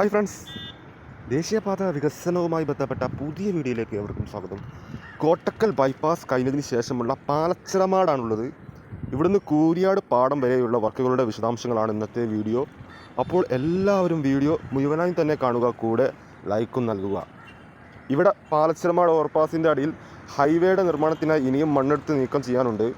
Hi friends ദേശീയപാത വികസനവുമായി ബന്ധപ്പെട്ട പുതിയ വീഡിയോയിലേക്ക് എവർക്കും സ്വാഗതം. കോട്ടക്കൽ ബൈപ്പാസ് കഴിഞ്ഞതിന് ശേഷമുള്ള പാലച്ചിറമാടാണുള്ളത്. ഇവിടുന്ന് കൂരിയാട് പാടം വരെയുള്ള വർക്കുകളുടെ വിശദാംശങ്ങളാണ് ഇന്നത്തെ വീഡിയോ. അപ്പോൾ എല്ലാവരും വീഡിയോ മുഴുവനായും തന്നെ കാണുക കൂടെ ലൈക്കും നൽകുക. ഇവിടെ പാലച്ചിറമാട് ഓവർപാസിന്റെ അടിയിൽ ഹൈവേയുടെ നിർമ്മാണത്തിനായി ഇനിയും മണ്ണെടുത്ത് നീക്കം ചെയ്യാനുണ്ട്.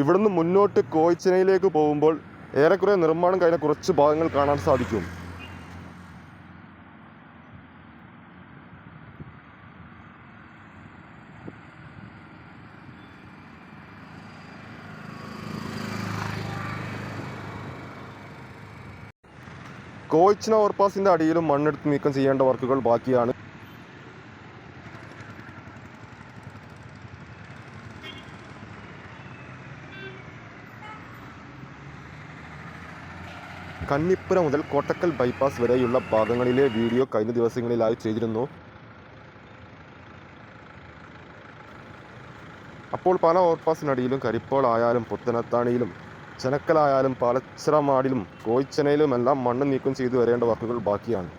ഇവിടുന്ന് മുന്നോട്ട് കോയിച്ചനയിലേക്ക് പോകുമ്പോൾ ഏറെക്കുറെ നിർമ്മാണം കഴിഞ്ഞ കുറച്ച് ഭാഗങ്ങൾ കാണാൻ സാധിക്കും. കോയിച്ചന ഓവർപാസിന്റെ അടിയിലും മണ്ണെടുത്ത് നീക്കം ചെയ്യേണ്ട വർക്കുകൾ ബാക്കിയാണ്. കന്നിപ്പുര മുതൽ കോട്ടക്കൽ ബൈപ്പാസ് വരെയുള്ള ഭാഗങ്ങളിലെ വീഡിയോ കഴിഞ്ഞ ദിവസങ്ങളിലായി ചെയ്തിരുന്നു. അപ്പോൾ പല ഓവർപാസിനടിയിലും കരിപ്പോൾ ആയാലും പുത്തനത്താണിയിലും ചെനക്കലായാലും പാലച്ചിറമാടിലും കോയിച്ചനയിലുമെല്ലാം മണ്ണ് നീക്കം ചെയ്തു വരേണ്ട വർക്കുകൾ ബാക്കിയാണ്.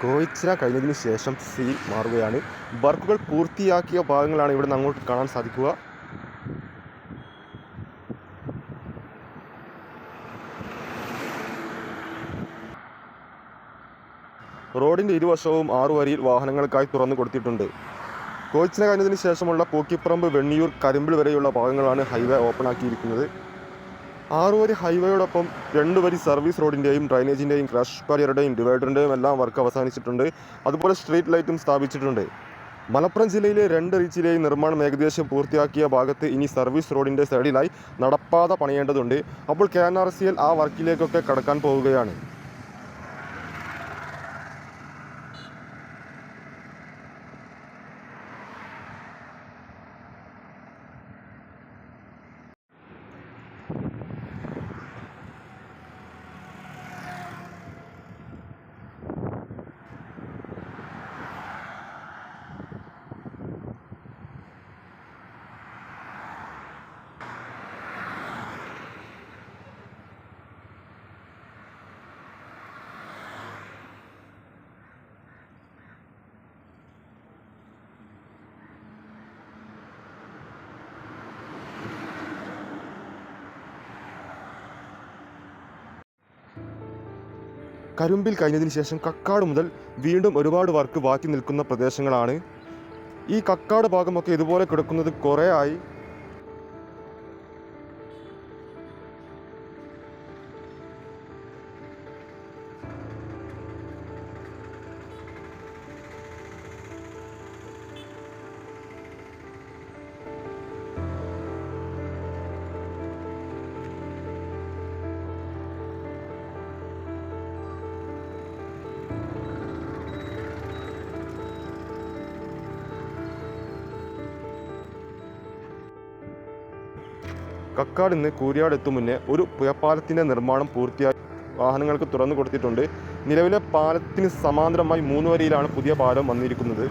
കോയിച്ചിര കഴിഞ്ഞതിന് ശേഷം സി മാറുകയാണ്. വർക്കുകൾ പൂർത്തിയാക്കിയ ഭാഗങ്ങളാണ് ഇവിടെ നിന്ന് അങ്ങോട്ട് കാണാൻ സാധിക്കുക. റോഡിന്റെ ഇരുവശവും ആറു വരിയിൽ വാഹനങ്ങൾക്കായി തുറന്നു കൊടുത്തിട്ടുണ്ട്. കോയിച്ചിന കഴിഞ്ഞതിന് ശേഷമുള്ള പൂക്കിപ്പറമ്പ് വെണ്ണിയൂർ കരിമ്പിൾ വരെയുള്ള ഭാഗങ്ങളാണ് ഹൈവേ ഓപ്പൺ ആക്കിയിരിക്കുന്നത്. ആറുവരി ഹൈവേയോടൊപ്പം രണ്ട് വരി സർവീസ് റോഡിന്റെയും ഡ്രൈനേജിന്റെയും ക്രാഷ് ബാരിയറുടെയും ഡിവൈഡറിന്റെയും എല്ലാം വർക്ക് അവസാനിച്ചിട്ടുണ്ട്. അതുപോലെ സ്ട്രീറ്റ് ലൈറ്റും സ്ഥാപിച്ചിട്ടുണ്ട്. മലപ്പുറം ജില്ലയിലെ രണ്ട് റീച്ചിലെയും നിർമ്മാണം ഏകദേശം പൂർത്തിയാക്കിയ ഭാഗത്ത് ഇനി സർവീസ് റോഡിന്റെ സൈഡിലായി നടപ്പാത പണിയേണ്ടതുണ്ട്. അപ്പോൾ കെ ആ വർക്കിലേക്കൊക്കെ കടക്കാൻ പോവുകയാണ്. കരുമ്പിൽ കഴിഞ്ഞതിന് ശേഷം കക്കാട് മുതൽ വീണ്ടും ഒരുപാട് വർക്ക് ബാക്കി നിൽക്കുന്ന പ്രദേശങ്ങളാണ്. ഈ കക്കാട് ഭാഗമൊക്കെ ഇതുപോലെ കിടക്കുന്നത് കുറേ ആയി. കക്കാട് നിന്ന് കൂരിയാട് എത്തും മുന്നേ ഒരു പുയപ്പാലത്തിന്റെ നിർമ്മാണം പൂർത്തിയായി. വാഹനങ്ങൾക്ക് തുറന്നു കൊടുത്തിട്ടുണ്ട്. നിലവിലെ പാലത്തിന് സമാന്തരമായി മൂന്ന് വരിയിലാണ് പുതിയ പാലം വന്നിരിക്കുന്നത്.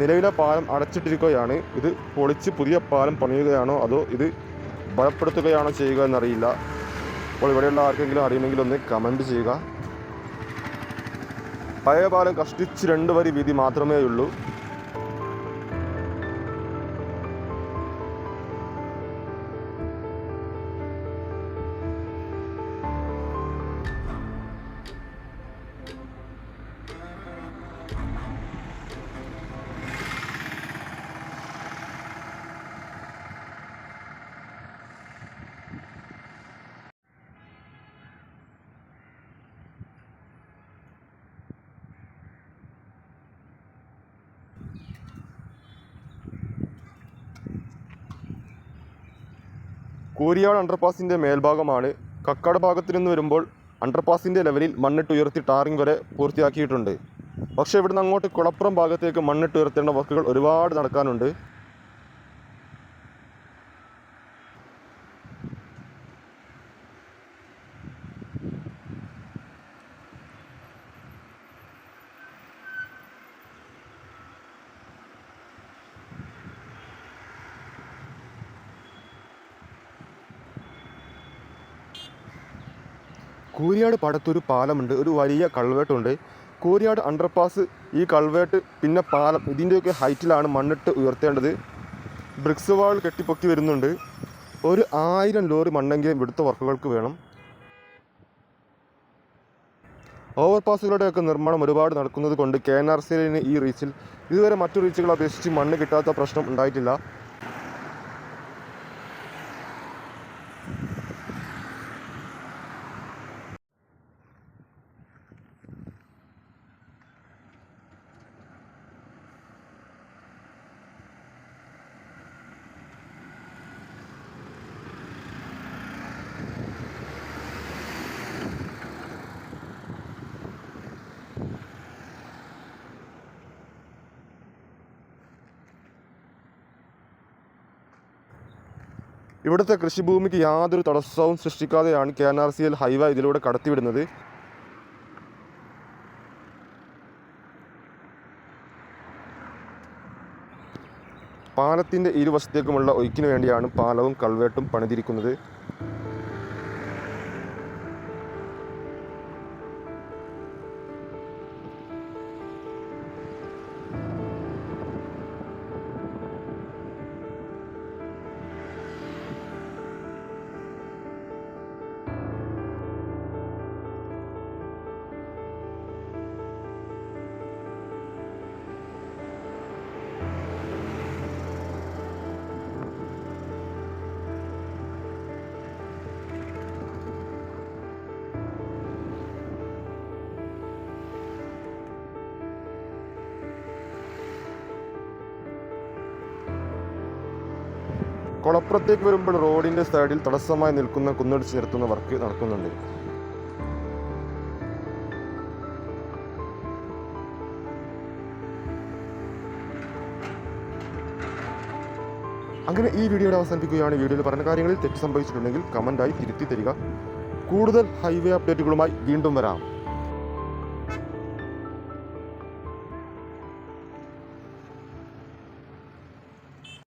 നിലവിലെ പാലം അടച്ചിട്ടിരിക്കുകയാണ്. ഇത് പൊളിച്ച് പുതിയ പാലം പണിയുകയാണോ അതോ ഇത് ബലപ്പെടുത്തുകയാണോ ചെയ്യുക എന്നറിയില്ല. അപ്പോൾ ഇവിടെയുള്ള ആർക്കെങ്കിലും അറിയുമെങ്കിൽ ഒന്ന് കമന്റ് ചെയ്യുക. പഴയ പാലം കഷ്ടിച്ച് രണ്ട് വരി വീതി മാത്രമേ ഉള്ളൂ കൂരിയാട് അണ്ടർപാസിന്റെ മേൽഭാഗമാണ്. കക്കാട് ഭാഗത്തു നിന്ന് വരുമ്പോൾ അണ്ടർപാസിന്റെ ലെവലിൽ മണ്ണിട്ട് ഉയർത്തി ടാറിംഗ് വരെ പൂർത്തിയാക്കിയിട്ടുണ്ട്. പക്ഷേ ഇവിടുന്ന് അങ്ങോട്ട് കുളപ്പുറം ഭാഗത്തേക്ക് മണ്ണിട്ട് ഉയർത്തേണ്ട വർക്കുകൾ ഒരുപാട് നടക്കാനുണ്ട്. കൂരിയാട് പടത്തൊരു പാലമുണ്ട് ഒരു വലിയ കൾവേട്ടുണ്ട്. കൂരിയാട് അണ്ടർപാസ് ഈ കൾവേട്ട് പിന്നെ പാലം ഇതിന്റെയൊക്കെ ഹൈറ്റിലാണ് മണ്ണിട്ട് ഉയർത്തേണ്ടത്. ബ്രിക്സ് വാൾ കെട്ടിപ്പൊക്കി വരുന്നുണ്ട്. ഒരു ആയിരം ലോറി മണ്ണെങ്കിലും ഇവിടുത്തെ വർക്കുകൾക്ക് വേണം. ഓവർപാസുകളുടെയൊക്കെ നിർമ്മാണം ഒരുപാട് നടക്കുന്നത് കൊണ്ട് കെ എൻ ആർ സിയിലിന് ഈ റീച്ചിൽ ഇതുവരെ മറ്റു റീച്ചുകൾ അപേക്ഷിച്ച് മണ്ണ് കിട്ടാത്ത പ്രശ്നം ഉണ്ടായിട്ടില്ല. ഇവിടുത്തെ കൃഷിഭൂമിക്ക് യാതൊരു തടസ്സവും സൃഷ്ടിക്കാതെയാണ് K N R C L highway ഇതിലൂടെ കടത്തിവിടുന്നത്. പാലത്തിന്റെ ഇരുവശത്തേക്കുമുള്ള ഒഴുക്കിനു വേണ്ടിയാണ് പാലവും കൾവേട്ടും പണിതിരിക്കുന്നത്. കുളപ്പുറത്തേക്ക് വരുമ്പോൾ റോഡിന്റെ സൈഡിൽ തടസ്സമായി നിൽക്കുന്ന കുന്നടിച്ച് നിർത്തുന്ന വർക്ക് നടക്കുന്നുണ്ട്. അങ്ങനെ ഈ വീഡിയോയുടെ അവസാനിപ്പിക്കുകയാണ്. വീഡിയോയിൽ പറഞ്ഞ കാര്യങ്ങളിൽ തെറ്റ് സംഭവിച്ചിട്ടുണ്ടെങ്കിൽ കമന്റായി തിരുത്തി തരിക. കൂടുതൽ ഹൈവേ അപ്ഡേറ്റുകളുമായി വീണ്ടും വരാം.